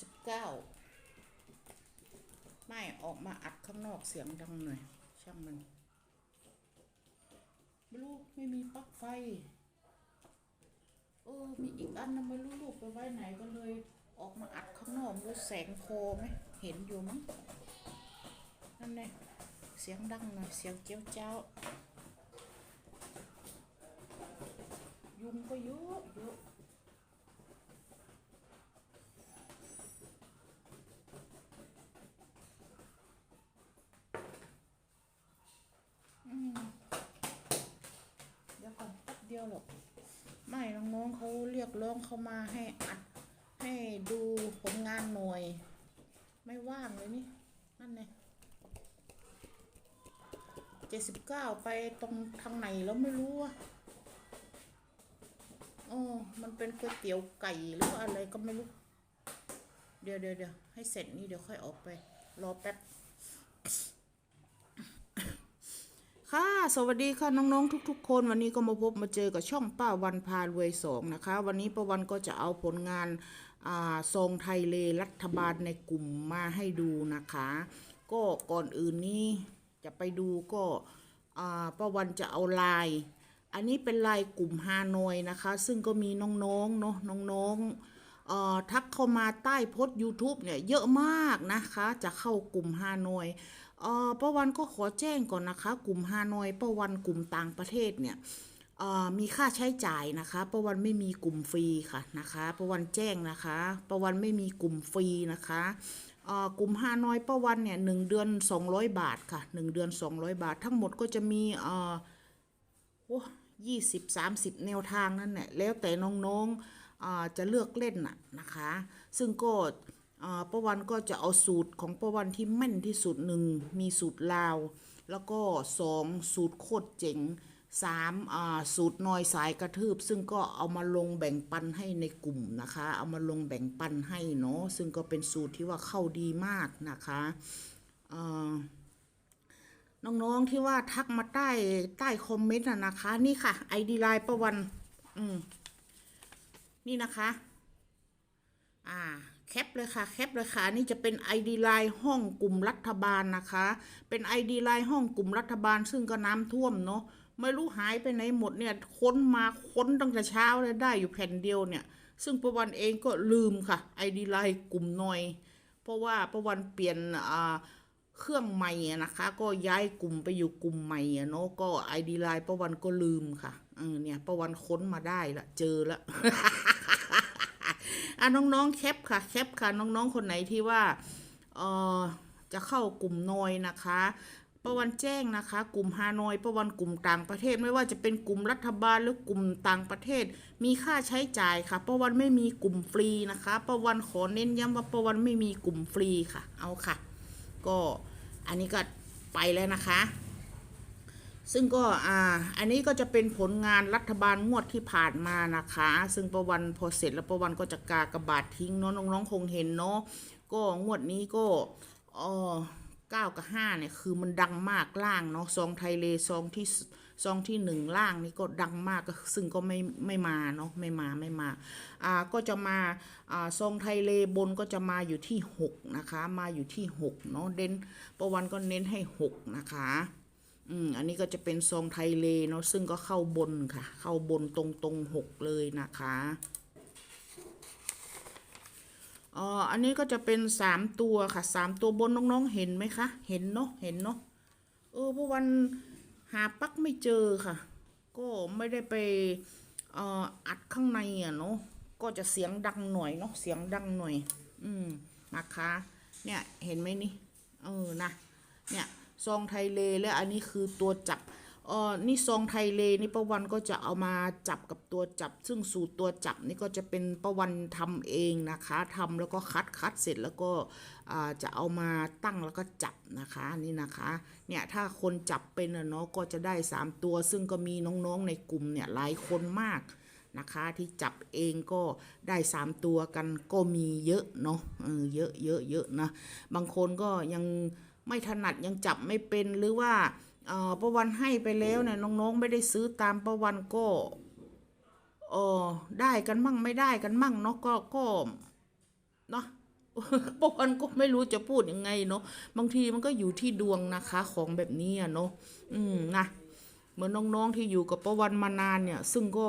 สิบเก้าไม่ออกมาอัดข้างนอกเสียงดังหน่อย ช่างมันไม่รู้ไม่มีปลั๊กไฟเออมีอีกอันนึงไม่รู้ลูกไปไว้ไหนก็เลย ออกมาอัดข้างนอกรู้แสงโคไหมเห็นอยู่มั้งนั่นแน่เสียงดังหน่อยเสียงเจ้าเจ้ายุงก็เยอะเยอะ อืมเดี๋ยวก่ อนแป๊บเดียวหรอก ไม่น้องๆเขาเรียกร้องเขามาให้อัด ให้ดูผลงานหน่วย ไม่ว่างเลยนี่ นั่นไงเจ็ดสิบเก้าไปตรงทางไหนแล้วไม่รู้อะโอ้มันเป็นก๋วยเตี๋ยวไก่หรืออะไรก็ไม่รู้ เดี๋ยวเดี๋ยวเดี๋ยวให้เสร็จนี่เดี๋ยวค่อยออกไป รอแป๊บ ค่ะ สวัสดีค่ะน้องๆทุก ๆ คน วันนี้ก็มาพบมาเจอกับช่องป้าวันพารวยสองนะคะ วันนี้ป้าวันก็จะเอาผลงานอ่าทรงไทยเลรัฐบาลในกลุ่มมาให้ดูนะคะ ก็ก่อนอื่นนี้จะไปดูก็ป้าวันจะเอาลาย อันนี้เป็นลายกลุ่มฮานอยนะคะ ซึ่งก็มีน้องๆเนาะน้องๆทักเข้ามาใต้โพสต์ YouTube เนี่ยเยอะมากนะคะ จะเข้ากลุ่มฮานอย เอ่อประวันก็ขอแจ้งก่อนนะคะ กลุ่มฮานอยประวันกลุ่มต่างประเทศเนี่ยเอ่อมีค่าใช้จ่ายนะคะประวันไม่มีกลุ่มฟรีค่ะนะคะประวันแจ้งนะคะประวันไม่มีกลุ่มฟรีนะคะเอ่อกลุ่มฮานอยประวันเนี่ยหนึ่งเดือน 200 บาทค่ะหนึ่งเดือน 200 บาท ทั้งหมดก็จะมีเอ่อโอ้ยี่สิบสามสิบแนวทางนั่นแหละแล้วแต่น้องๆอ่าจะเลือกเล่นน่ะนะคะ ซึ่งก็ ประวันก็จะเอาสูตรของประวันที่แม่นที่สุดหนึ่งมีสูตรลาว แล้วก็สองสูตรโคตรเจ๋งสามอ่าสูตรนอยสายกระทืบ ซึ่งก็เอามาลงแบ่งปันให้ในกลุ่มนะคะ เอามาลงแบ่งปันให้เนาะซึ่งก็เป็นสูตรที่ว่าเข้าดีมากนะคะอ่าน้องๆที่ว่าทักมาใต้ใต้คอมเมนต์นะนะคะ นี่ค่ะไอดีไลน์ประวัน อืมนี่นะคะ อ่า แคปเลยค่ะ แคปเลยค่ะ นี่จะเป็น ID ไลน์ห้องกลุ่มรัฐบาลนะคะ เป็น ID ไลน์ห้องกลุ่มรัฐบาล ซึ่งก็น้ำท่วมเนาะไม่รู้หายไปไหนหมดเนี่ยค้นมาค้นตั้งแต่เช้าเลยได้อยู่แผ่นเดียวเนี่ย ซึ่งประวันเองก็ลืมค่ะ ID ไลน์กลุ่มหน่อย เพราะว่าประวันเปลี่ยนอ่าเครื่องใหม่นะคะ ก็ย้ายกลุ่มไปอยู่กลุ่มใหม่เนาะก็ไอดีไลน์ประวันก็ลืมค่ะเออเนี่ยประวันค้นมาได้ละเจอละ อะน้องๆแคปค่ะแคปค่ะน้องๆคนไหนที่ว่าเออจะเข้ากลุ่มนอยนะคะประวันแจ้งนะคะ กลุ่มฮานอยประวันกลุ่มต่างประเทศไม่ว่าจะเป็นกลุ่มรัฐบาลหรือกลุ่มต่างประเทศ มีค่าใช้จ่ายค่ะ ประวันไม่มีกลุ่มฟรีนะคะ ประวันขอเน้นย้ำว่าประวันไม่มีกลุ่มฟรีค่ะ เอาค่ะ ก็อันนี้ก็ไปแล้วนะคะ ซึ่งก็อ่าอันนี้ก็จะเป็นผลงานรัฐบาลงวดที่ผ่านมานะคะ ซึ่งประวันพอเสร็จแล้วประวันก็จะกากระบาดทิ้งเนาะน้องๆคงเห็นเนาะก็งวดนี้ก็เออเก้ากับห้าเนี่ยคือมันดังมากล่างเนาะซองไทยเลซองที่ซองที่หนึ่งล่างนี่ก็ดังมากก็ซึ่งก็ไม่ไม่มาเนาะไม่มาไม่มาอ่าก็จะมาอ่าซองไทยเลบนก็จะมาอยู่ที่หกนะคะ มาอยู่ที่หกเนาะเด่นประวันก็เน้นให้หกนะคะ อืมอันนี้ก็จะเป็นทรงไทยเลเนาะซึ่งก็เข้าบนค่ะ เข้าบนตรงตรงหกเลยนะคะอ๋ออันนี้ก็จะเป็นสามตัวค่ะสามตัวบนน้องๆเห็นไหมคะเห็นเนาะเห็นเนาะเออเพราะวันหาปักไม่เจอค่ะ ก็ไม่ได้ไปอออัดข้างในอะเนาะก็จะเสียงดังหน่อยเนาะเสียงดังหน่อย อืมนะคะ เนี่ยเห็นไหมนี่เออนะเนี่ย ซองไทเลและอันนี้คือตัวจับเออนี่ซองไทเลนี่ประวันก็จะเอามาจับกับตัวจับ ซึ่งสูตรตัวจับนี่ก็จะเป็นประวันทำเองนะคะทำแล้วก็คัดคัดเสร็จแล้วก็จะเอามาตั้งแล้วก็จับนะคะนี่นะคะเนี่ยถ้าคนจับเป็นเนาะก็จะได้สามตัว ซึ่งก็มีน้องๆในกลุ่มเนี่ยหลายคนมากนะคะที่จับเองก็ได้สามตัวกันก็มีเยอะเนาะเออเยอะเยอะเยอะนะบางคนก็ยัง ไม่ถนัดยังจับไม่เป็นหรือว่าเอ่อประวันให้ไปแล้วเนี่ยน้องๆ ไม่ได้ซื้อตามประวันก็เออได้กันมั่งไม่ได้กันมั่งเนาะก็ก็เนาะป้าวันก็ไม่รู้จะพูดยังไงเนาะบางทีมันก็อยู่ที่ดวงนะคะ ของแบบนี้อะเนาะอืมนะเหมือนน้องๆที่อยู่กับป้าวันมานานเนี่ย ซึ่งก็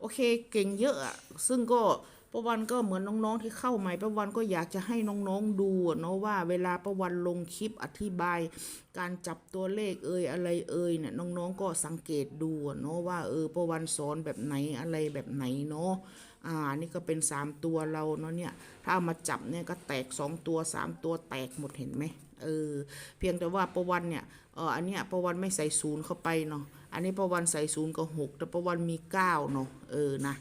โอเคเก่งเยอะอะซึ่งก็ ป้าวันก็เหมือนน้องๆที่เข้าใหม่ป้าวันก็อยากจะให้น้องๆดูเนาะว่าเวลาป้าวันลงคลิปอธิบาย การจับตัวเลขเอ่ยอะไรเอ่ยเนี่ยน้องๆก็สังเกตดูเนาะว่าเออป้าวันสอนแบบไหนอะไรแบบไหนเนาะอ่านี่ก็เป็นสามตัวเราเนาะเนี่ยถ้าเอามาจับเนี่ยก็แตกสองตัวสามตัวแตกหมดเห็นไหมเออเพียงแต่ว่าประวันเนี่ยเอออันเนี้ยประวันไม่ใส่ศูนย์เข้าไปเนาะอันนี้ประวันใส่ศูนย์ก็หกแต่ประวันมีเก้าเนาะเออนะ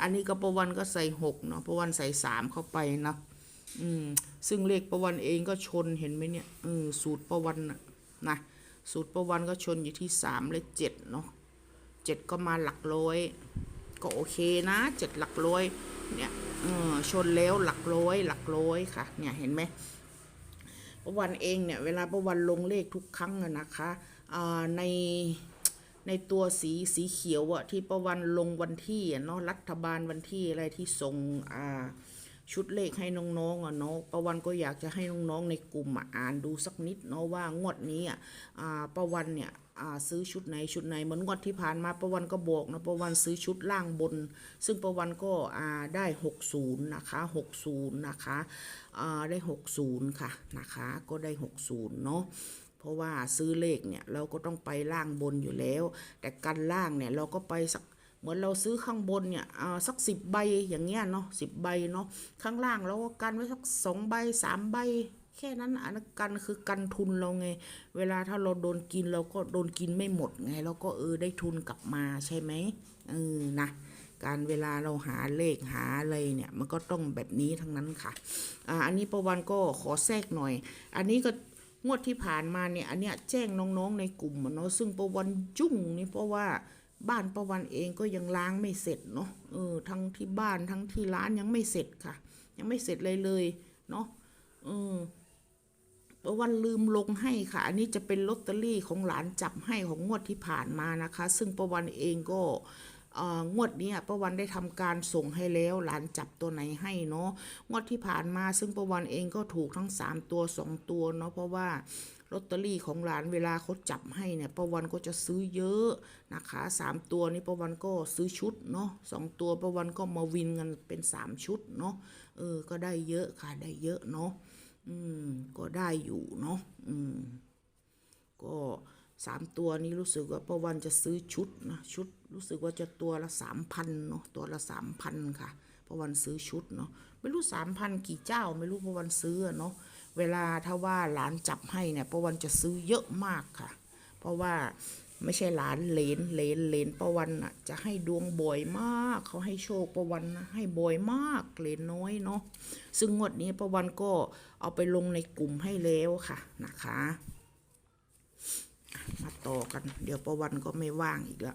อันนี้ก็ประวันก็ใส่หกเนาะประวันใส่สามเข้าไปนะอืมซึ่งเลขประวันเองก็ชนเห็นไหมเนี่ยเออสูตรประวันนะนะสูตรประวันก็ชนอยู่ที่สามและเจ็ดเนาะเจ็ดก็มาหลักร้อยก็โอเคนะเจ็ดหลักร้อยเนี่ยเออชนแล้วหลักร้อยหลักร้อยค่ะ เนี่ยเห็นไหมประวันเองเนี่ยเวลาประวันลงเลขทุกครั้งนะคะอ่าใน ในตัวสีสีเขียวอะที่ประวันลงวันที่เนาะรัฐบาลวันที่อะไรที่ส่งอ่าชุดเลขให้น้องๆอะเนาะประวันก็อยากจะให้น้องๆในกลุ่มอ่านดูสักนิดเนาะว่างวดนี้อะอ่าประวันเนี่ยซื้อชุดไหนชุดไหนเหมือนงวดที่ผ่านมาประวันก็บอกนะประวันซื้อชุดล่างบน ซึ่งประวันก็ได้ 60 นะคะ 60 นะคะได้ 60 ค่ะนะคะก็ได้ 60 เนาะ ราะว่าซื้อเลขเนี่ยเราก็ต้องไปล่างบนอยู่แล้ว แต่กันล่างเนี่ยเราก็ไปสักเหมือนเราซื้อข้างบนเนี่ยอ่าสักสิบใบอย่างเงี้ยเนาะสิบใบเนาะข้างล่างเราก็กันไว้สักสองใบสามใบแค่นั้นอันนั้นกันคือกันทุนเราไง เวลาถ้าเราโดนกินเราก็โดนกินไม่หมดไงเราก็เออได้ทุนกลับมาใช่ไหมเออนะการเวลาเราหาเลขหาอะไรเนี่ยมันก็ต้องแบบนี้ทั้งนั้นค่ะอ่าอันนี้ประวันก็ขอแทรกหน่อย อันนี้ก็ งวดที่ผ่านมาเนี่ยอันเนี้ยแจ้งน้องๆในกลุ่มเนาะซึ่งประวันจุ้งนี่เพราะว่าบ้านประวันเองก็ยังล้างไม่เสร็จเนาะเออทั้งที่บ้านทั้งที่ร้านยังไม่เสร็จค่ะ ยังไม่เสร็จเลยเลยเนาะเออประวันลืมลงให้ค่ะ อันนี้จะเป็นลอตเตอรี่ของหลานจับให้ของงวดที่ผ่านมานะคะ ซึ่งประวันเองก็ งวดนี้ประวันได้ทำการส่งให้แล้ว หลานจับตัวไหนให้เนาะงวดที่ผ่านมาซึ่งประวันเองก็ถูกทั้ง 3 ตัว 2 ตัวเนาะเพราะว่าลอตเตอรี่ของหลานเวลาเขาจับให้เนี่ยประวันก็จะซื้อเยอะนะคะสามตัวนี้ประวันก็ซื้อชุดเนาะสองตัวประวันก็มาวินกันเป็นสามชุดเนาะเออก็ได้เยอะค่ะได้เยอะเนาะอืมก็ได้อยู่เนาะอืมก็ สามตัวนี้รู้สึกว่าประวันจะซื้อชุดนะชุดรู้สึกว่าจะตัวละสามพันเนาะตัวละสามพันค่ะประวันซื้อชุดเนาะไม่รู้สามพันกี่เจ้า ไม่รู้ประวันซื้อเนาะเวลาถ้าว่าหลานจับให้เนี่ยประวันจะซื้อเยอะมากค่ะ เพราะว่าไม่ใช่หลานเลนเลนเลนประวันอะจะให้ดวงบ่อยมาก เขาให้โชคประวันนะให้บ่อยมากเลนน้อยเนาะซึ่งงวดนี้ประวันก็เอาไปลงในกลุ่มให้แล้วค่ะนะคะ มาต่อกัน เดี๋ยวประวันก็ไม่ว่างอีกละ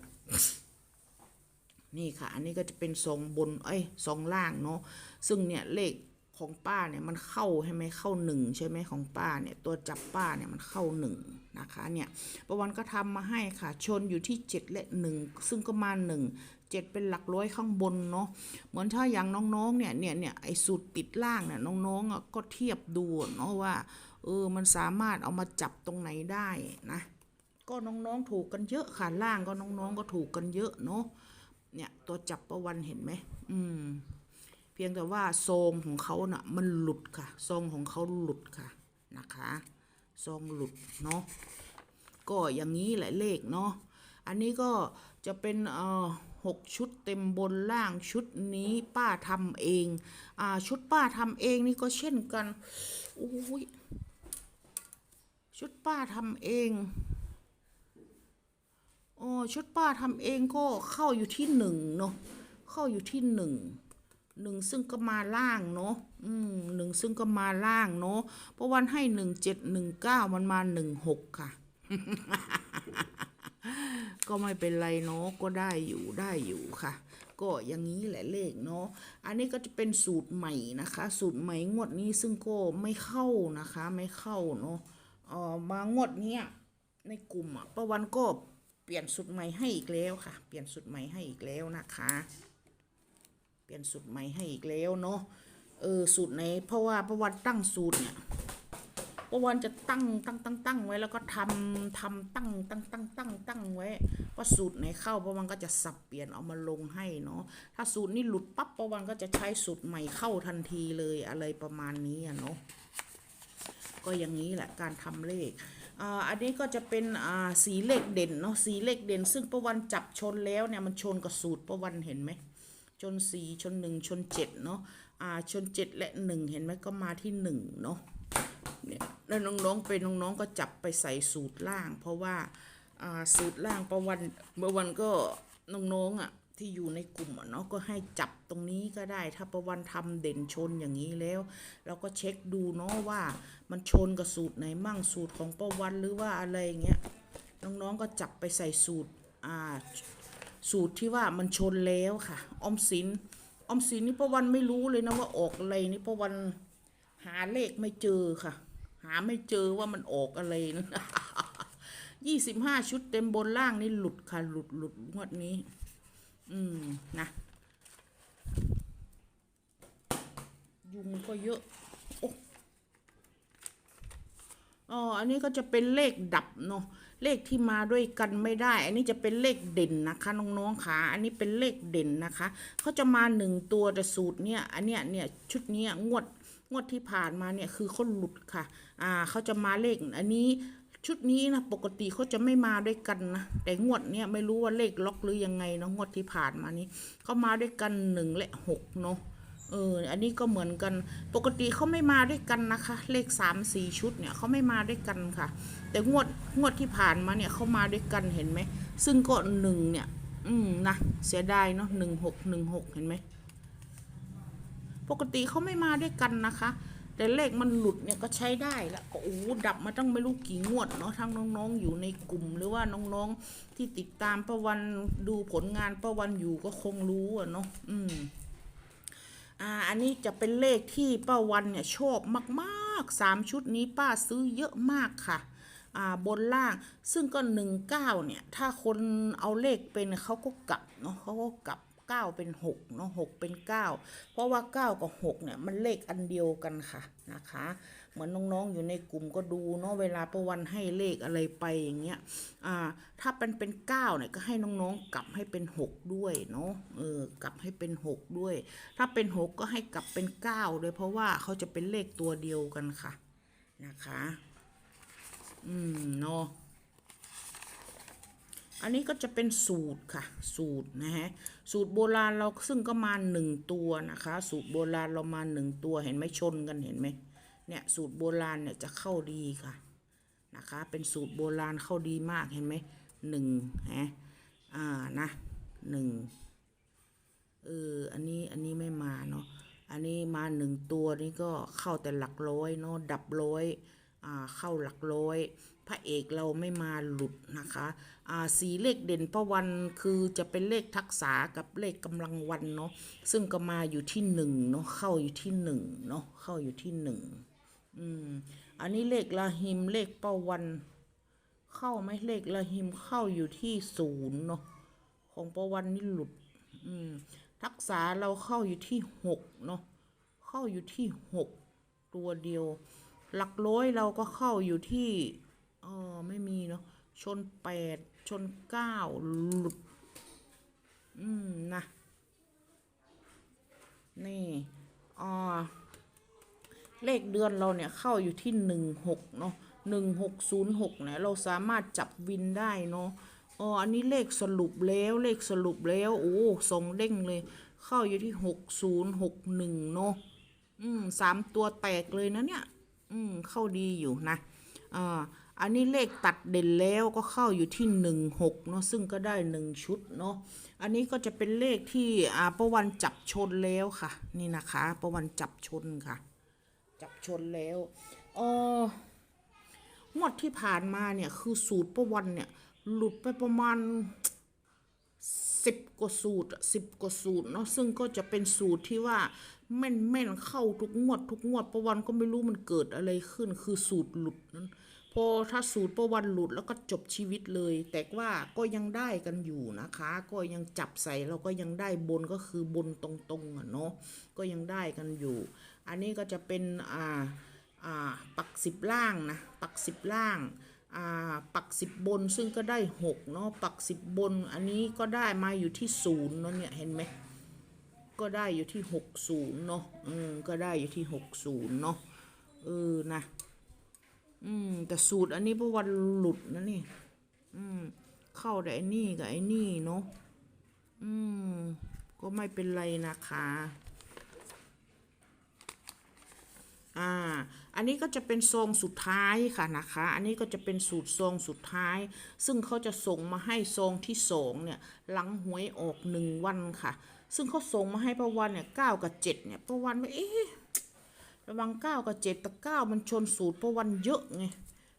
นี่ค่ะ อันนี้ก็จะเป็นทรงบน เอ้ยทรงล่างเนาะ ซึ่งเนี่ยเลขของป้าเนี่ยมันเข้าใช่ไหมเข้าหนึ่งใช่ไหมของป้าเนี่ยตัวจับป้าเนี่ยมันเข้าหนึ่งนะคะเนี่ยประวันก็ทำมาให้ค่ะ ชนอยู่ที่เจ็ดและหนึ่งซึ่งก็มาหนึ่งเจ็ดเป็นหลักร้อยข้างบนเนาะเหมือนถ้าอย่างน้องๆเนี่ยเนี่ยเนี่ยไอ้สูตรปิดล่างเนี่ยน้องๆก็เทียบดูเนาะว่าเออมันสามารถเอามาจับตรงไหนได้นะ ก็น้องๆถูกกันเยอะค่ะล่างก็น้องๆก็ถูกกันเยอะเนาะเนี่ยตัวจับประวันเห็นไหมอืม เพียงแต่ว่าซองของเขาเน่ะมันหลุดค่ะซองของเขาหลุดค่ะนะคะซองหลุดเนาะก็อย่างนี้แหละเลขเนาะอันนี้ก็จะเป็นเอ่อหกชุดเต็มบนล่างชุดนี้ป้าทำเองอ่าชุดป้าทำเองนี่ก็เช่นกันอุ้ยชุดป้าทำเอง โอ้ชุดป้าทำเองก็เข้าอยู่ที่หนึ่งเนาะเข้าอยู่ที่หนึ่งหนึ่งซึ่งก็มาล่างเนาะอืมหนึ่งซึ่งก็มาล่างเนาะเพราะวันให้หนึ่งเจ็ดหนึ่งเก้ามันมาหนึ่งหกค่ะ ก็ไม่เป็นไรเนาะก็ได้อยู่ได้อยู่ค่ะ ก็อย่างนี้แหละเลขเนาะอันนี้ก็จะเป็นสูตรใหม่นะคะ สูตรใหม่งวดนี้ซึ่งก็ไม่เข้านะคะ ไม่เข้าเนาะเออมางวดเนี้ยในกลุ่มอะประวันก็ ลี่ยนสูตรใหม่ให้อีกแล้วค่ะ เปลี่ยนสูตรใหม่ให้อีกแล้วนะคะ เปลี่ยนสูตรใหม่ให้อีกแล้วเนาะ เออสูตรไหนเพราะว่าประวันตั้งสูตรเนี่ยประวันจะตั้งตั้งตั้งตั้งไว้แล้วก็ทำทำตั้งตั้งตั้งตั้งตั้งไว้ว่าสูตรไหนเข้าประวันก็จะสับเปลี่ยนเอามาลงให้เนาะ ถ้าสูตรนี้หลุดปั๊บประวันก็จะใช้สูตรใหม่เข้าทันทีเลยอะไรประมาณนี้อะเนาะ ก็อย่างนี้แหละการทำเลข อ่าอันนี้ก็จะเป็นอ่าสีเลขเด่นเนาะสีเลขเด่น ซึ่งประวันจับชนแล้วเนี่ยมันชนกับสูตรประวันเห็นไหมชนสี่ชนหนึ่งชนเจ็ดเนาะอ่าชนเจ็ดและหนึ่งเห็นไหมก็มาที่หนึ่งเนาะเนี่ยแล้วน้องๆเป็นน้องๆก็จับไปใส่สูตรล่าง เพราะว่าอ่าสูตรล่างประวันเมื่อวันก็น้องๆอะ ที่อยู่ในกลุ่มเนาะก็ให้จับตรงนี้ก็ได้ ถ้าประวันทำเด่นชนอย่างนี้แล้ว เราก็เช็คดูเนาะว่ามันชนกับสูตรไหนมั่งสูตรของประวันหรือว่าอะไรเงี้ยน้องๆก็จับไปใส่สูตรอ่าสูตรที่ว่ามันชนแล้วค่ะ อมสินออมสินนี่ประวันไม่รู้เลยนะว่าออกอะไรนี่ประวันหาเลขไม่เจอค่ะ หาไม่เจอว่ามันออกอะไรนะยี่สิบห้าชุดเต็มบนล่างนี่หลุดค่ะหลุดหลุดงวดนี้ อืม นะ ยุงก็เยอะ โอ้อ๋อ อันนี้ก็จะเป็นเลขดับเนาะ เลขที่มาด้วยกันไม่ได้ อันนี้จะเป็นเลขเด่นนะคะน้องๆค่ะ อันนี้เป็นเลขเด่นนะคะเขาจะมาหนึ่งตัวแต่สูตรเนี่ย อันเนี้ยเนี่ยชุดเนี้ยงวดงวดที่ผ่านมาเนี่ยคือเขาหลุดค่ะ อ่าเขาจะมาเลข อันนี้ ชุดนี้นะปกติเขาจะไม่มาด้วยกันนะแต่งวดเนี่ยไม่รู้ว่าเลขล็อกหรือยังไงเนาะงวดที่ผ่านมานี้เขามาด้วยกันหนึ่งและหกเนาะเอออันนี้ก็เหมือนกันปกติเขาไม่มาด้วยกันนะคะ เลขสามสี่ชุดเนี่ยเขาไม่มาด้วยกันค่ะ แต่งวดงวดที่ผ่านมาเนี่ยเขามาด้วยกันเห็นไหมซึ่งก็หนึ่งเนี่ย อืมนะเสียดายเนาะหนึ่งหกหนึ่งหกเห็นไหมปกติเขาไม่มาด้วยกันนะคะ แต่เลขมันหลุดเนี่ยก็ใช้ได้แล้วก็โอ้ดับมาตั้งไม่รู้กี่งวดเนาะทั้งน้องๆ อยู่ในกลุ่ม หรือว่าน้องๆที่ติดตามประวันดูผลงานประวันอยู่ก็คงรู้อะเนาะอืมอ่าอันนี้จะเป็นเลขที่ป้าวันเนี่ยชอบมากๆสามชุดนี้ป้าซื้อเยอะมากค่ะอ่าบนล่างซึ่งก็หนึ่งเก้าเนี่ย ถ้าคนเอาเลขเป็นเขาก็กลับเนาะเขาก็กลับ เก้าเป็นหกเนาะหกเป็นเก้าเพราะว่าเก้ากับหกเนี่ยมันเลขอันเดียวกันค่ะนะคะ เหมือนน้องๆอยู่ในกลุ่มก็ดูเนาะเวลาประวันให้เลขอะไรไปอย่างเงี้ยอ่าถ้าเป็นเป็นเก้าเนี่ยก็ให้น้องๆกลับให้เป็นหกด้วยเนาะเออกลับให้เป็นหกด้วย ถ้าเป็นหกก็ให้กลับเป็นเก้าเลยเพราะว่าเขาจะเป็นเลขตัวเดียวกันค่ะนะคะ อืมเนาะ อันนี้ก็จะเป็นสูตรค่ะ สูตรนะฮะสูตรโบราณเราซึ่งก็มาหนึ่งตัวนะคะ สูตรโบราณเรามาหนึ่งตัวเห็นไหมชนกันเห็นไหมเนี่ยสูตรโบราณเนี่ยจะเข้าดีค่ะนะคะ เป็นสูตรโบราณเข้าดีมากเห็นไหมหนึ่งฮะอ่านะหนึ่งเอออันนี้อันนี้ไม่มาเนาะอันนี้มาหนึ่งตัวนี้ก็เข้าแต่หลักร้อยเนาะดับร้อยอ่าเข้าหลักร้อย พระเอกเราไม่มาหลุดนะคะอ่าสีเลขเด่นประวันคือจะเป็นเลขทักษะกับเลขกำลังวันเนาะซึ่งก็มาอยู่ที่หนึ่งเนาะเข้าอยู่ที่หนึ่งเนาะเข้าอยู่ที่หนึ่งอืมอันนี้เลขละหิมเลขเป้าวัน เข้าไหมเลขละหิมเข้าอยู่ที่ศูนย์เนาะของประวันนี่หลุดอืมทักษะเราเข้าอยู่ที่หกเนาะเข้าอยู่ที่หกตัวเดียว หลักร้อยเราก็เข้าอยู่ที่ ออไม่มีเนาะชนแปดชนเก้าหลุด อืม นะ นี่อ่าเลขเดือนเราเนี่ยเข้าอยู่ที่หนึ่งหกเนาะหนึ่งหกศูนย์หกเนี่ยเราสามารถจับวินได้เนาะอ๋ออันนี้เลขสรุปแล้วเลขสรุปแล้ว โอ้สองเด้งเลย เข้าอยู่ที่หกศูนย์หกหนึ่งเนาะอืมสามตัวแตกเลยนะเนี่ย อืม เข้าดีอยู่นะอ่า อันนี้เลขตัดเด่นแล้วก็เข้าอยู่ที่หนึ่งหกเนาะซึ่งก็ได้หนึ่งชุดเนาะอันนี้ก็จะเป็นเลขที่อ่าประวันจับชนแล้วค่ะ นี่นะคะประวันจับชนค่ะ จับชนแล้วเอองวดที่ผ่านมาเนี่ยคือสูตรประวันเนี่ยหลุดไปประมาณสิบกว่าสูตรสิบกว่าสูตรเนาะซึ่งก็จะเป็นสูตรที่ว่าแม่นแม่นเข้าทุกงวด ทุกงวดประวันก็ไม่รู้มันเกิดอะไรขึ้น คือสูตรหลุดนั้น พอถ้าสูตรประวันหลุดแล้วก็จบชีวิตเลย แต่ว่าก็ยังได้กันอยู่นะคะ ก็ยังจับใส่เราก็ยังได้บนก็คือบนตรงๆอะเนาะก็ยังได้กันอยู่ อันนี้ก็จะเป็นอ่าอ่าปักสิบล่างนะปักสิบล่างอ่าปักสิบบนซึ่งก็ได้หกเนาะปักสิบบนอันนี้ก็ได้มาอยู่ที่ศูนย์เนาะเนี่ยเห็นไหมก็ได้อยู่ที่หกศูนย์เนาะอืมก็ได้อยู่ที่หกศูนย์เนาะเออนะ อืม แต่สูตรอันนี้ประวันหลุดนะนี่ อืม เข้าแต่ไอ้นี่กับไอ้นี่เนาะ อืม ก็ไม่เป็นไรนะคะ อ่า อันนี้ก็จะเป็นซองสุดท้ายค่ะนะคะ อันนี้ก็จะเป็นสูตรซองสุดท้าย ซึ่งเขาจะส่งมาให้ซองที่สองเนี่ย หลังหวยออกหนึ่งวันค่ะ ซึ่งเขาส่งมาให้ประวันเนี่ยเก้ากับเจ็ดเนี่ยประวันว่าเอ๊ะ ระวังเก้ากับเจ็ดแต่เก้ามันชนสูตรประวันเยอะไง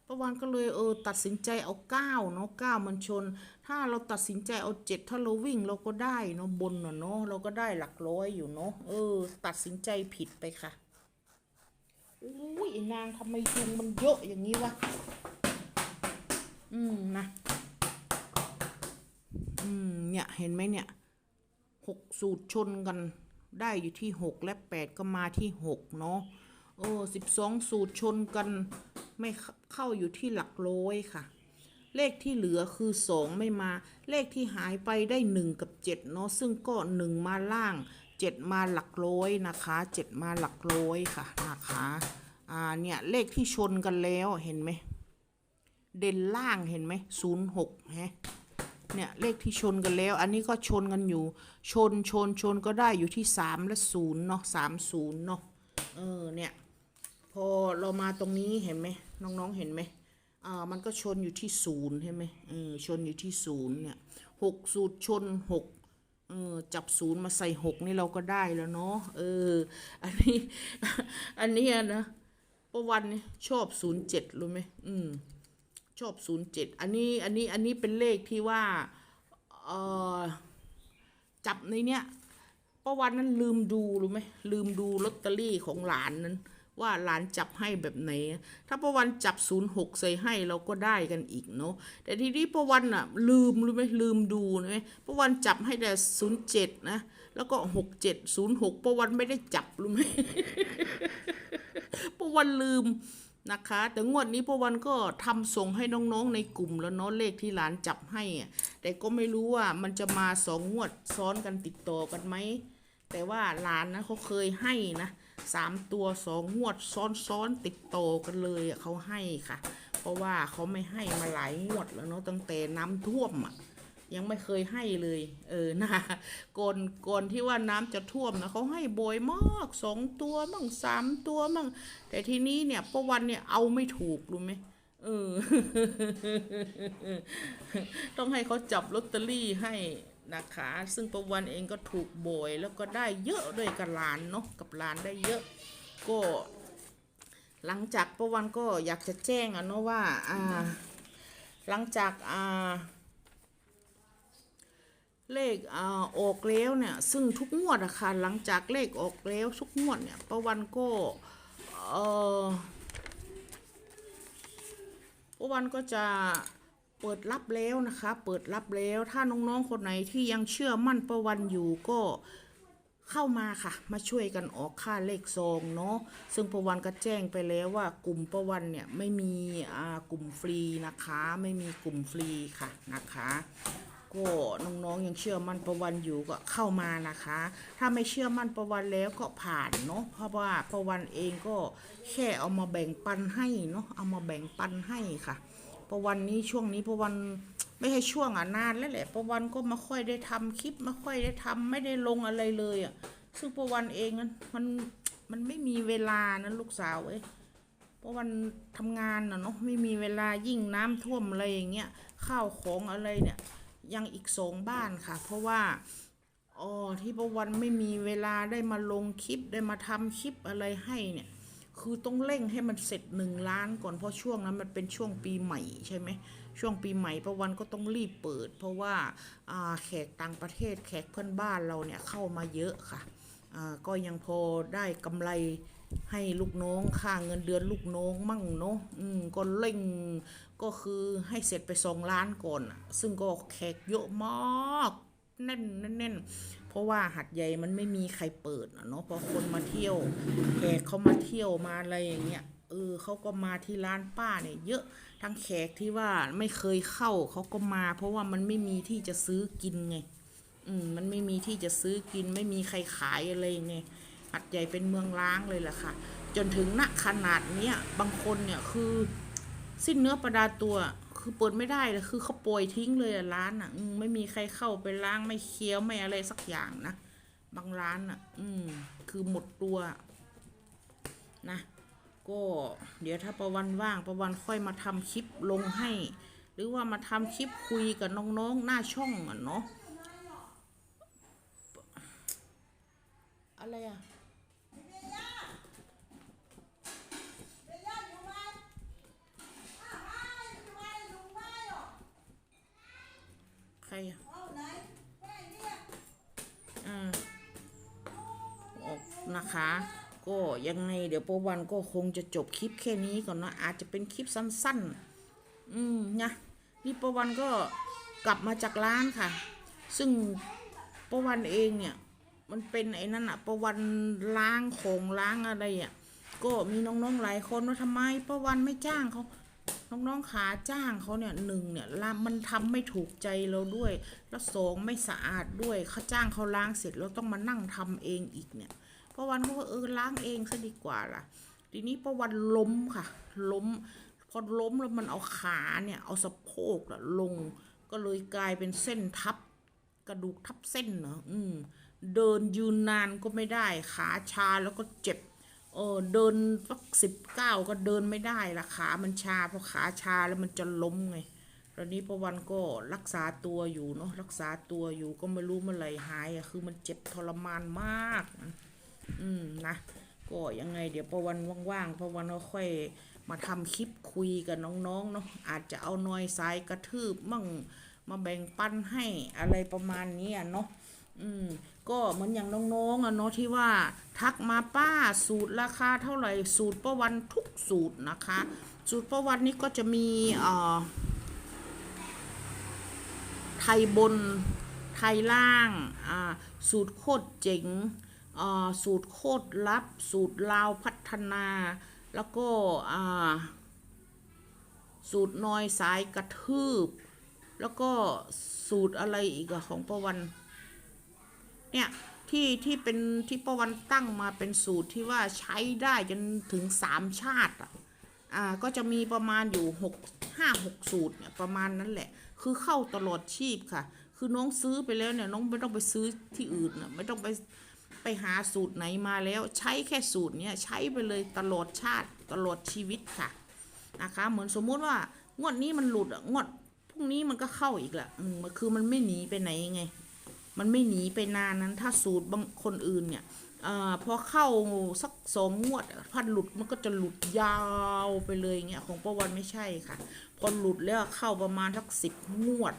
ประวันก็เลยเออตัดสินใจเอาเก้าเนาะเก้ามันชน ถ้าเราตัดสินใจเอาเจ็ดถ้าเราวิ่งเราก็ได้เนาะบนเนาะเราก็ได้หลักร้อยอยู่เนาะเออ ตัดสินใจผิดไปค่ะอุ้ยนางทำไมยุงมันเยอะอย่างนี้วะอืมนะอืมเนี่ยเห็นไหมเนี่ยหกสูตรชนกัน ได้อยู่ที่หกและแปดก็มาที่หกเนาะโอ้สิบสองสูตรชนกันไม่เข้าอยู่ที่หลักร้อยค่ะ เลขที่เหลือคือสองไม่มา เลขที่หายไปได้หนึ่งกับเจ็ดเนาะซึ่งก็หนึ่งมาล่างเจ็ดมาหลักร้อยนะคะเจ็ดมาหลักร้อยค่ะนะคะอ่าเนี่ยเลขที่ชนกันแล้วเห็นไหมเด่นล่างเห็นไหมศูนย์หกฮะ เนี่ยเลขที่ชนกันแล้ว อันนี้ก็ชนกันอยู่ ชนชนชนก็ได้อยู่ที่สามและศูนย์เนาะสามศูนย์เนาะเออเนี่ยพอเรามาตรงนี้เห็นไหมน้องๆเห็นไหมอ่ามันก็ชนอยู่ที่ศูนย์ใช่ไหมเออชนอยู่ที่ศูนย์เนี่ยหกสูตรชนหกเออจับศูนย์มาใส่หกนี่เราก็ได้แล้วเนาะเออ อันนี้ อันนี้อะนะประวันชอบศูนย์เจ็ดรู้ไหมอืม ชอบศูนย์เจ็ดอันนี้อันนี้อันนี้เป็นเลขที่ว่าเออจับในเนี้ยประวันนั้นลืมดูรู้ไหมลืมดูลอตเตอรี่ของหลานนั้น ว่าหลานจับให้แบบไหน ถ้าประวันจับศูนย์หกใส่ให้เราก็ได้กันอีกเนาะแต่ทีนี้ประวันอะลืมรู้ไหมลืมดูไหมประวันจับให้แต่ศูนย์เจ็ดนะแล้วก็หกเจ็ดศูนย์หกประวันไม่ได้จับรู้ไหมประวันลืม นะคะ แต่งวดนี้ประวันก็ทำส่งให้น้องๆในกลุ่มแล้วเนาะเลขที่หลานจับให้ แต่ก็ไม่รู้ว่ามันจะมาสองงวดซ้อนกันติดต่อกันไหม แต่ว่าหลานนะเขาเคยให้นะสามตัวสองงวดซ้อนๆติดต่อกันเลยเขาให้ค่ะ เพราะว่าเขาไม่ให้มาหลายงวดแล้วเนาะตั้งแต่น้ำท่วมอะ ยังไม่เคยให้เลย เออนะก่นก่นที่ว่าน้ำจะท่วมนะเขาให้บ่อยมากสองตัวมั่งสามตัวมั่งแต่ทีนี้เนี่ยประวันเนี่ยเอาไม่ถูกรู้ไหมเออ ต้องให้เขาจับลอตเตอรี่ให้นะคะ ซึ่งประวันเองก็ถูกบ่อยแล้วก็ได้เยอะด้วยกับหลานเนาะกับหลานได้เยอะ ก็ หลังจากประวันก็อยากจะแจ้งอะเนาะว่า อ่า หลังจากอ่า เลขอออกแล้วเนี่ยซึ่งทุกงวดอะค่ะหลังจากเลขออกแล้วทุกงวดเนี่ยประวันก็เออประวันก็จะเปิดรับแล้วนะคะ เปิดรับแล้วถ้าน้องๆคนไหนที่ยังเชื่อมั่นประวันอยู่ก็เข้ามาค่ะ มาช่วยกันออกค่าเลขซองเนาะซึ่งประวันก็แจ้งไปแล้วว่ากลุ่มประวันเนี่ยไม่มีอ่ากลุ่มฟรีนะคะ ไม่มีกลุ่มฟรีค่ะนะคะ ก็น้องๆยังเชื่อมั่นประวันอยู่ก็เข้ามานะคะ ถ้าไม่เชื่อมั่นประวันแล้วก็ผ่านเนาะเพราะว่าประวันเองก็แค่เอามาแบ่งปันให้เนาะเอามาแบ่งปันให้ค่ะ ประวันนี้ช่วงนี้ประวันไม่ใช่ช่วงอะนานแล้วแหละประวันก็ไม่ค่อยได้ทำคลิปไม่ค่อยได้ทำไม่ได้ลงอะไรเลยอะซึ่งประวันเองนั้นมันมันไม่มีเวลานะลูกสาวเอ้ยเพราะวันทำงานนะเนาะไม่มีเวลายิ่งน้ำท่วมอะไรอย่างเงี้ยข้าวของอะไรเนี่ย ยังอีกสองบ้านค่ะ เพราะว่าอ๋อที่ประวันไม่มีเวลาได้มาลงคลิปได้มาทำคลิปอะไรให้เนี่ย คือต้องเร่งให้มันเสร็จหนึ่งล้านก่อนเพราะช่วงนั้นมันเป็นช่วงปีใหม่ใช่ไหมช่วงปีใหม่ประวันก็ต้องรีบเปิด เพราะว่าแขกต่างประเทศแขกเพื่อนบ้านเราเนี่ยเข้ามาเยอะค่ะก็ยังพอได้กำไร ให้ลูกน้องค่าเงินเดือนลูกน้องมั่งเนาะอืมก็เร่งก็คือให้เสร็จไปสองล้านก่อน ซึ่งก็แขกเยอะมากแน่นแน่นเพราะว่าหัดใหญ่มันไม่มีใครเปิดอะเนาะพอคนมาเที่ยวแขกเขามาเที่ยวมาอะไรอย่างเงี้ยเออเขาก็มาที่ร้านป้าเนี่ยเยอะทั้งแขกที่ว่าไม่เคยเข้าเขาก็มา เพราะว่ามันไม่มีที่จะซื้อกินไง อืมมันไม่มีที่จะซื้อกินไม่มีใครขายอะไรไง หัดใหญ่เป็นเมืองล้างเลยล่ะค่ะ จนถึงณขนาดเนี้ยบางคนเนี่ยคือสิ้นเนื้อประดาตัว คือเปิดไม่ได้เลยคือเขาโปรยทิ้งเลยร้านอะอมไม่มีใครเข้าไปล้างไม่เคี้ยวไม่อะไรสักอย่างนะบางร้านอะ อืม คือหมดตัว นะ ก็ เดี๋ยวถ้าประวันว่างประวันค่อยมาทำคลิปลงให้ หรือว่ามาทำคลิปคุยกับน้องๆ หน้าช่องอะเนาะอะไรอะ ใคร อะอ่าออกนะคะ ก็ยังไงเดี๋ยวปวันก็คงจะจบคลิปแค่นี้ก่อนนะอาจจะเป็นคลิปสั้น ๆ อืมนะนี่ปวันก็กลับมาจากร้านค่ะ ซึ่งปวันเองเนี่ย มันเป็นไอ้นั่นอะปวันล้างของล้างอะไรอะก็มีน้องๆหลายคนว่าทำไมปวันไม่จ้างเขา น้องๆขาจ้างเขาเนี่ยหนึ่งเนี่ยละมันทำไม่ถูกใจเราด้วย แล้วสองไม่สะอาดด้วยเขาจ้างเขาล้างเสร็จเราต้องมานั่งทำเองอีกเนี่ยป้าวันเขาก็เออล้างเองซะดีกว่าล่ะ ทีนี้ป้าวันล้มค่ะ ล้ม พอล้มแล้วมันเอาขาเนี่ย เอาสะโพกอะลง ก็เลยกลายเป็นเส้นทับ กระดูกทับเส้นเนอะอืม เดินยืนนานก็ไม่ได้ ขาชาแล้วก็เจ็บ เออเดินสักสิบเก้าก็เดินไม่ได้ละขามันชาพอขาชาแล้วมันจะล้มไงตอนนี้ประวันก็รักษาตัวอยู่เนาะรักษาตัวอยู่ก็ไม่รู้เมื่อไหร่หายอะคือมันเจ็บทรมานมาก อืมนะก็ยังไง เดี๋ยวประวันว่างๆประวันก็ค่อยมาทำคลิปคุยกับน้องๆเนาะอาจจะเอานอยสายกระทืบมั่งมาแบ่งปันให้อะไรประมาณนี้อะเนาะอืม ก็เหมือนอย่างน้องๆอะเนาะที่ว่าทักมาป้าสูตรราคาเท่าไหร่สูตรประวันทุกสูตรนะคะ สูตรประวันนี้ก็จะมีเอ่อไทยบนไทยล่างอ่าสูตรโคตรเจ๋งอ่าสูตรโคตรลับ สูตรลาวพัฒนา แล้วก็อ่าสูตรนอยสายกระทืบ แล้วก็สูตรอะไรอีกอะของประวัน เนี่ยที่ที่เป็นที่ประวันตั้งมาเป็นสูตรที่ว่าใช้ได้จนถึงสามชาติอะอ่าก็จะมีประมาณอยู่หกห้าหกสูตรเนี่ยประมาณนั้นแหละ คือเข้าตลอดชีพค่ะ คือน้องซื้อไปแล้วเนี่ยน้องไม่ต้องไปซื้อที่อื่นนะไม่ต้องไปไปหาสูตรไหนมาแล้ว ใช้แค่สูตรเนี่ยใช้ไปเลยตลอดชาติตลอดชีวิตค่ะนะคะ เหมือนสมมุติว่างวดนี้มันหลุดอะงวดพรุ่งนี้มันก็เข้าอีกละอืมคือมันไม่หนีไปไหนไง มันไม่หนีไปนานนั้นถ้าสูตรบางคนอื่นเนี่ยอาพอเข้าสักสองงวดพันหลุดมันก็จะหลุดยาวไปเลยเงี้ยของประวันไม่ใช่ค่ะ พอหลุดแล้วเข้าประมาณสักสิบงวด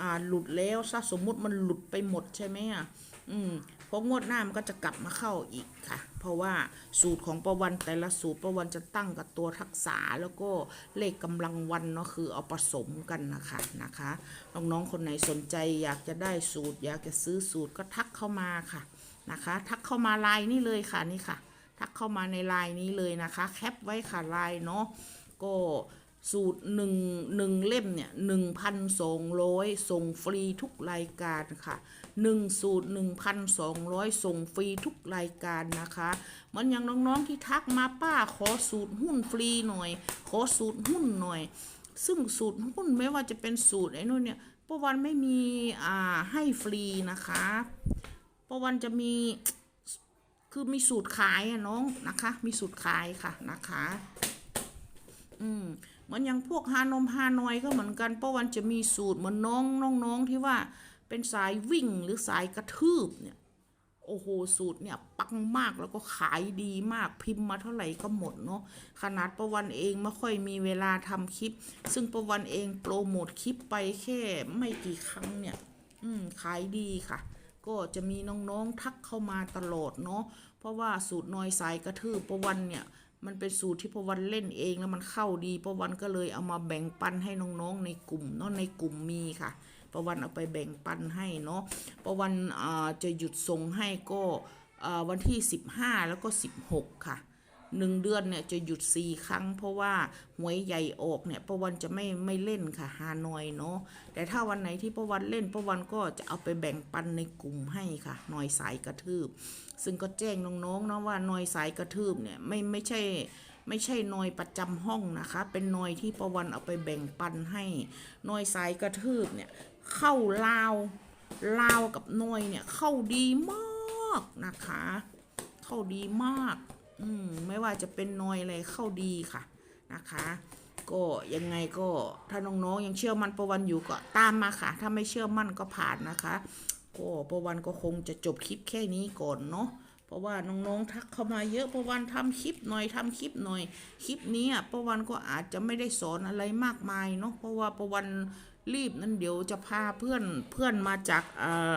อ่าหลุดแล้วถ้าสมมุติมันหลุดไปหมดใช่ไหมอะอืม พองวดหน้ามันก็จะกลับมาเข้าอีกค่ะ เพราะว่าสูตรของประวันแต่ละสูตรประวันจะตั้งกับตัวทักษะแล้วก็เลขกำลังวันเนาะคือเอาผสมกันนะคะนะคะน้องๆคนไหนสนใจอยากจะได้สูตร อยากจะซื้อสูตรก็ทักเข้ามาค่ะนะคะ ทักเข้ามาไลน์นี่เลยค่ะนี่ค่ะ ทักเข้ามาในไลน์นี้เลยนะคะ แคปไว้ค่ะไลน์เนาะก็ สูตรหนึ่งหนึ่งเล่มเนี่ยหนึ่งพันสองร้อยส่งฟรีทุกรายการค่ะหนึ่งสูตรหนึ่งพันสองร้อยส่งฟรีทุกรายการนะคะ มันอย่างน้องๆที่ทักมาป้าขอสูตรหุ้นฟรีหน่อย ขอสูตรหุ้นหน่อย ซึ่งสูตรหุ้นไม่ว่าจะเป็นสูตรไอ้นู่นเนี่ยประวันไม่มีอ่าให้ฟรีนะคะประวันจะมีคือมีสูตรขายอะน้องนะคะ มีสูตรขายค่ะนะคะ อืม เหมือนอย่างพวกฮานมฮานอยก็เหมือนกันเพราะวันจะมีสูตรเหมือนน้องน้องๆที่ว่าเป็นสายวิ่งหรือสายกระทืบเนี่ยโอ้โหสูตรเนี่ยปังมากแล้วก็ขายดีมากพิมพ์มาเท่าไหร่ก็หมดเนาะขนาดประวันเองไม่ค่อยมีเวลาทำคลิป ซึ่งประวันเองโปรโมทคลิปไปแค่ไม่กี่ครั้งเนี่ย อืมขายดีค่ะ ก็จะมีน้องๆทักเข้ามาตลอดเนาะเพราะว่าสูตรน้อยสายกระทืบประวันเนี่ย มันเป็นสูตรที่พวันเล่นเองแล้วมันเข้าดีพวันก็เลยเอามาแบ่งปันให้น้องๆในกลุ่มเนาะในกลุ่มมีค่ะพวันเอาไปแบ่งปันให้เนาะพวันจะหยุดส่งให้ก็วันที่ 15 แล้วก็ 16 ค่ะ หนึ่งเดือนเนี่ยจะหยุดสี่ครั้ง เพราะว่าหวยใหญ่ออกเนี่ยประวันจะไม่ไม่เล่นค่ะฮานอยเนาะแต่ถ้าวันไหนที่ประวันเล่นประวันก็จะเอาไปแบ่งปันในกลุ่มให้ค่ะหน่อยสายกระทืบ ซึ่งก็แจ้งน้องๆนะว่าหน่อยสายกระทืบเนี่ยไม่ไม่ใช่ไม่ใช่หน่อยประจำห้องนะคะ เป็นหน่อยที่ประวันเอาไปแบ่งปันให้หน่อยสายกระทืบเนี่ยเข้าลาวลาวกับหน่อยเนี่ยเข้าดีมากนะคะ เข้าดีมาก อืมไม่ว่าจะเป็นนอยอะไรเข้าดีค่ะนะคะ ก็ยังไงก็ถ้าน้องๆยังเชื่อมั่นประวันอยู่ก็ตามมาค่ะ ถ้าไม่เชื่อมั่นก็ผ่านนะคะ ก็ประวันก็คงจะจบคลิปแค่นี้ก่อนเนาะเพราะว่าน้องๆทักเข้ามาเยอะประวันทำคลิปหน่อยทำคลิปหน่อยคลิปนี้อะประวันก็อาจจะไม่ได้สอนอะไรมากมายเนาะเพราะว่าประวันรีบนั้นเดี๋ยวจะพาเพื่อนเพื่อนมาจากเอ่อ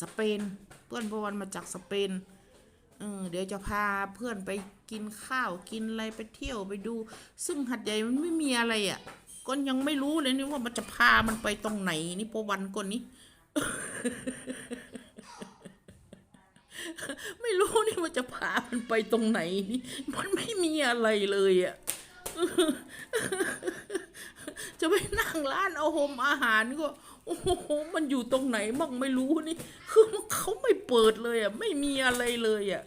สเปน เพื่อนประวันมาจากสเปน เออเดี๋ยวจะพาเพื่อนไปกินข้าวกินอะไรไปเที่ยวไปดู ซึ่งหัดใหญ่มันไม่มีอะไรอะ่ะก็ยังไม่รู้เลยนี่ว่ามันจะพามันไปตรงไหนนี่พอวันก่อนนี้ ไม่รู้นี่ว่าจะพามันไปตรงไหนนี่มันไม่มีอะไรเลยอะ่ะจะไปนั่งร้านเอาโฮมอาหารก็โอ้โหมันอยู่ตรงไหนมั่งไม่รู้นี่ คือ เขาไม่เปิดเลยอะ ไม่มีอะไรเลยอะ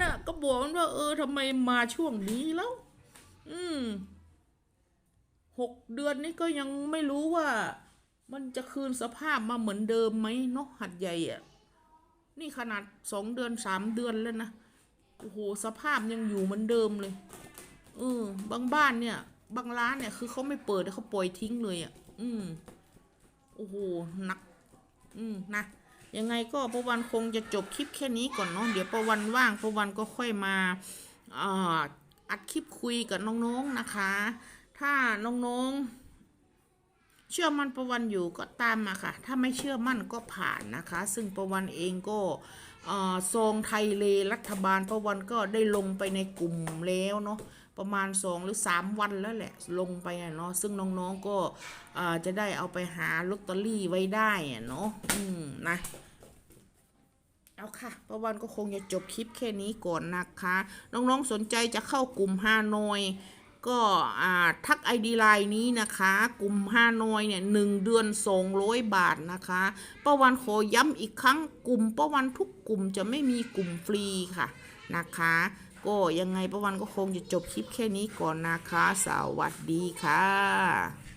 น่ะก็บอกมันว่า เออทำไมมาช่วงนี้แล้ว อืมหกเดือนนี้ก็ยังไม่รู้ว่า มันจะคืนสภาพมาเหมือนเดิมไหมเนาะหัดใหญ่อะ นี่ขนาดสองเดือนสามเดือนแล้วนะโอ้โหสภาพยังอยู่เหมือนเดิมเลยเออบางบ้านเนี่ย บางร้านเนี่ยคือเขาไม่เปิดเขาปล่อยทิ้งเลยอะ อืมโอ้โหหนัก อืมนะ ยังไงก็ประวันคงจะจบคลิปแค่นี้ก่อนเนาะเดี๋ยวประวันว่างประวันก็ค่อยมาอ่าอัดคลิปคุยกับน้องๆนะคะ ถ้าน้องๆ เชื่อมั่นประวันอยู่ก็ตามมาค่ะ ถ้าไม่เชื่อมั่นก็ผ่านนะคะ ซึ่งประวันเองก็ซองไทยเลรัฐบาลประวันก็ได้ลงไปในกลุ่มแล้วเนาะ ประมาณสองหรือสามวันแล้วแหละ ลงไปเนาะซึ่งน้องๆก็จะได้เอาไปหาลอตเตอรี่ไว้ได้เนาะอืมนะเอาค่ะประวันก็คงจะจบคลิปแค่นี้ก่อนนะคะ น้องๆสนใจจะเข้ากลุ่มฮานอยก็ทักไอดีไลน์นี้นะคะ กลุ่มฮานอยเนี่ยหนึ่งเดือนสองร้อยบาทนะคะประวันขอย้ำอีกครั้งกลุ่มประวันทุกกลุ่มจะไม่มีกลุ่มฟรีค่ะนะคะ ก็ยังไงประวันก็คงจะจบคลิปแค่นี้ก่อนนะคะ สวัสดีค่ะ